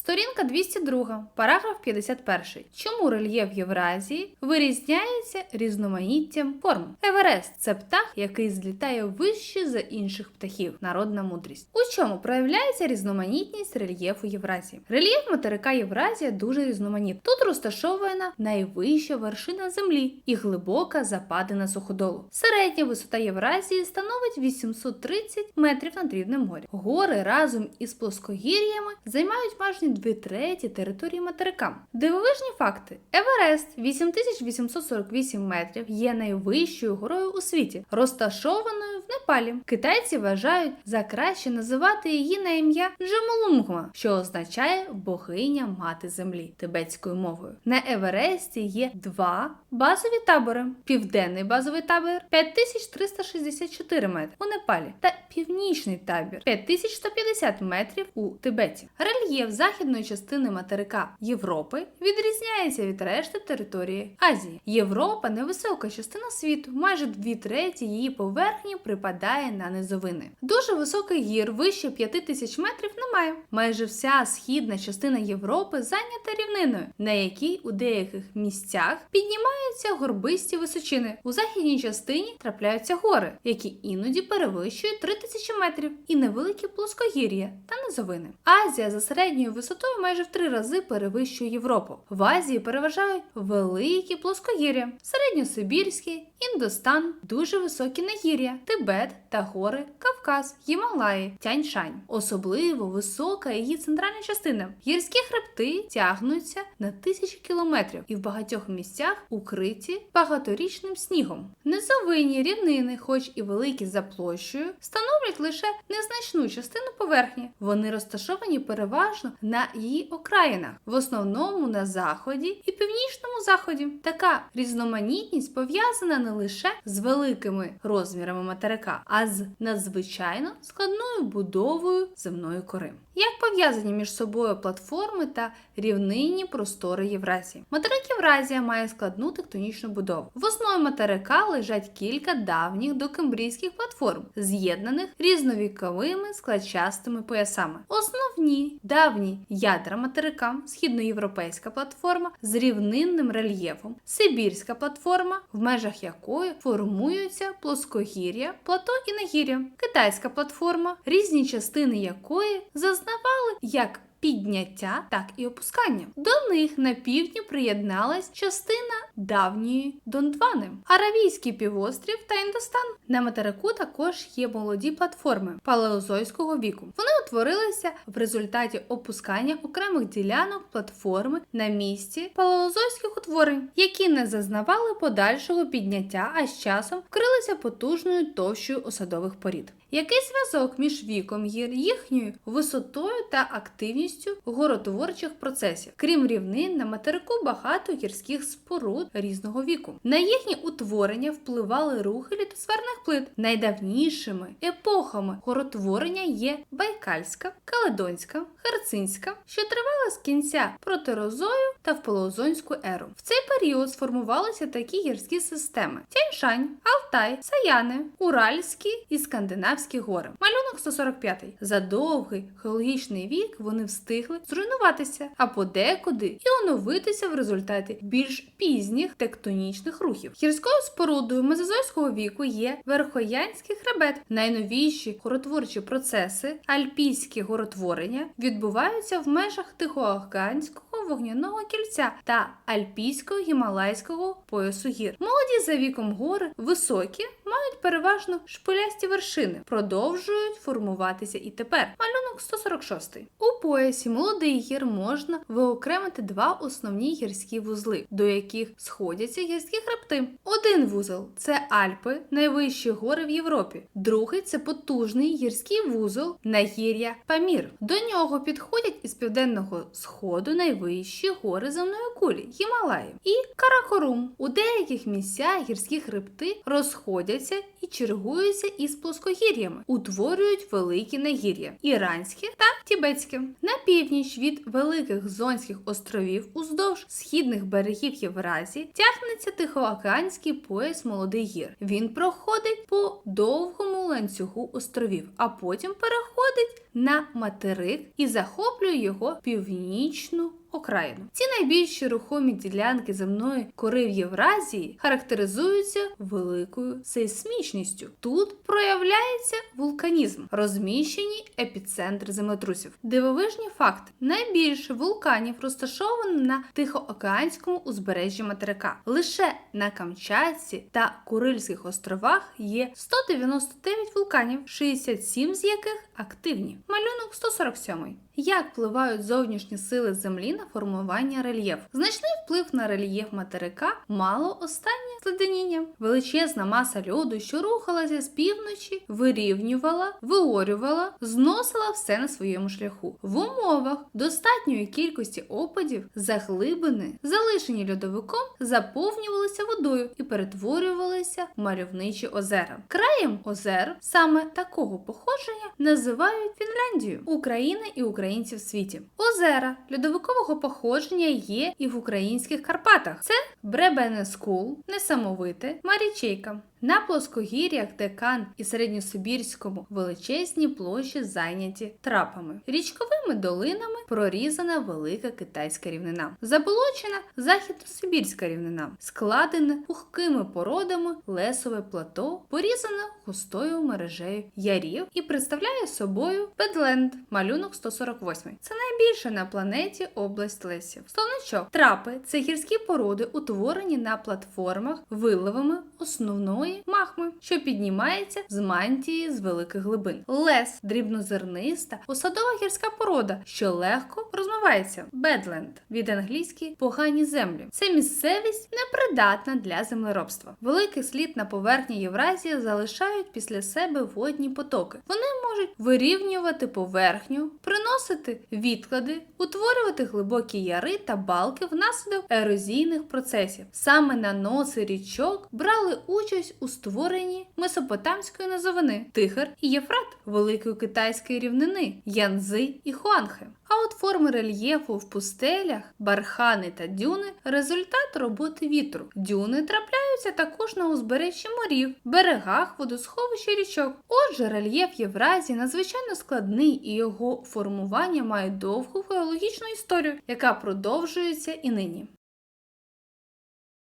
Сторінка 202, параграф 51. Чому рельєф Євразії вирізняється різноманіттям форм? Еверест це птах, який злітає вище за інших птахів. Народна мудрість. У чому проявляється різноманітність рельєфу Євразії? Рельєф материка Євразія дуже різноманіт. Тут розташована найвища вершина землі і глибока западина суходолу. Середня висота Євразії становить 830 метрів над рівнем моря. Гори разом із плоскогір'ями займають важні Дві треті території материка. Дивовижні факти: Еверест 8848 метрів є найвищою горою у світі, розташованою в Непалі. Китайці вважають за краще називати її на ім'я Джемолунгма, що означає богиня мати землі тибетською мовою. На Евересті є два базові табори: південний базовий табір 5364 метри у Непалі та північний табір 5150 метрів у Тибеті. Рельєф захід західної частини материка Європи відрізняється від решти території Азії. Європа невисока частина світу, майже дві треті її поверхні припадає на низовини. Дуже високих гір вище 5000 метрів немає. Майже вся східна частина Європи зайнята рівниною, на якій у деяких місцях піднімаються горбисті височини. У західній частині трапляються гори, які іноді перевищують 3000 метрів, і невеликі плоскогір'я та низовини. Азія за середньою висотою майже в три рази перевищує Європу. В Азії переважають великі плоскогір'я, середньосибірські, Індостан, дуже високі нагір'я, Тибет та гори Кавказ, Гімалаї, Тяньшань. Особливо висока її центральна частина. Гірські хребти тягнуться на тисячі кілометрів і в багатьох місцях укриті багаторічним снігом. Низовинні рівнини, хоч і великі за площею, становлять лише незначну частину поверхні. Вони розташовані переважно на її окраїнах, в основному на заході і північному заході. Така різноманітність пов'язана не лише з великими розмірами материка, а з надзвичайно складною будовою земної кори. Як пов'язані між собою платформи та рівнинні простори Євразії? Материк Євразія має складну тектонічну будову. В основі материка лежать кілька давніх докембрійських платформ, з'єднаних різновіковими складчастими поясами. Основні давні ядра материка, східноєвропейська платформа з рівнинним рельєфом, Сибірська платформа, в межах якої формуються плоскогір'я, плато і нагір'я, китайська платформа, різні частини якої зазнавали як підняття, так і опускання. До них на півдні приєдналась частина давньої Дондвани, Аравійський півострів та Індостан. На материку також є молоді платформи палеозойського віку. Вони утворилися в результаті опускання окремих ділянок платформи на місці палеозойських утворень, які не зазнавали подальшого підняття, а з часом вкрилися потужною товщою осадових порід. Який зв'язок між віком гір, їхньою висотою та активністю горотворчих процесів? Крім рівнин, на материку багато гірських споруд різного віку. На їхнє утворення впливали рухи літосферних плит. Найдавнішими епохами горотворення є Байкальська, Каледонська, Херцинська, що тривала з кінця протерозою та в полозонську еру. В цей період сформувалися такі гірські системи: Тяньшань, Алтай, Саяни, Уральські і Скандинавські гори. Малюнок 145. За довгий геологічний вік вони встигли зруйнуватися, а подекуди і оновитися в результаті більш пізніх тектонічних рухів. Гірською спорудою мезозойського віку є Верхоянський хребет. Найновіші горотворчі процеси, альпійські горотворення відбуваються в межах Тихоокеанського вогняного кільця та альпійського гімалайського поясу гір. Молоді за віком гори високі, мають переважно шпилясті вершини, продовжують формуватися і тепер. Малюнок 146. У поясі молодих гір можна виокремити два основні гірські вузли, до яких сходяться гірські хребти. Один вузол це Альпи, найвищі гори в Європі. Другий це потужний гірський вузол нагір'я Памір. До нього підходять із південного сходу найвищі гори земної кулі Гімалаї і Каракорум. У деяких місцях гірські хребти розходяться і чергуються із плоскогір'ями, утворюють великі нагір'я іранське та тібетське. На північ від великих зонських островів уздовж східних берегів Євразії тягнеться Тихоокеанський пояс молодих гір. Він проходить по довгому ланцюгу островів, а потім переходить на материк і захоплює його північну окраїну. Ці найбільші рухомі ділянки земної кори в Євразії характеризуються великою сейсмічністю. Тут проявляється вулканізм, розміщені епіцентри землетрусів. Дивовижні факти: найбільше вулканів розташовано на Тихоокеанському узбережжі материка. Лише на Камчатці та Курильських островах є 199 вулканів, 67 з яких активні. Малюнок 147. Як впливають зовнішні сили Землі на формування рельєфу? Значний вплив на рельєф материка мало останнє зледеніння. Величезна маса льоду, що рухалася з півночі, вирівнювала, виорювала, зносила все на своєму шляху. В умовах достатньої кількості опадів заглибини, залишені льодовиком, заповнювалися водою і перетворювалися в мальовничі озера. Краєм озер саме такого походження називають Фінляндію, Україна і українці в світі. Озера льодовикового походження є і в українських Карпатах. Це Бребенескул, Несамовите, Марічейка. На плоскогір'ях Декан і Середньосибірському величезні площі зайняті трапами. Річковими долинами прорізана велика китайська рівнина. Заболочена західносибірська рівнина, складена пухкими породами лесове плато, порізана густою мережею ярів і представляє собою Бедленд, малюнок 148. Це найбільша на планеті область лесів. Словничок. Трапи це гірські породи, утворені на платформах виливами основної махми, що піднімається з мантії з великих глибин. Лес дрібнозерниста, посадова гірська порода, що легко розмивається. Бедленд від англійськи погані землі. Це місцевість непридатна для землеробства. Великий слід на поверхні Євразії залишають після себе водні потоки. Вони можуть вирівнювати поверхню, приносити відклади, утворювати глибокі яри та балки внаслідок ерозійних процесів. Саме наноси річок брали участь у створенні месопотамської низовини Тихар і Єфрат, великої китайської рівнини, Янзи і Хуанхе. А от форми рельєфу в пустелях, бархани та дюни результат роботи вітру. Дюни трапляються також на узбережжі морів, берегах, водосховищ річок. Отже, рельєф Євразії надзвичайно складний і його формування має довгу геологічну історію, яка продовжується і нині.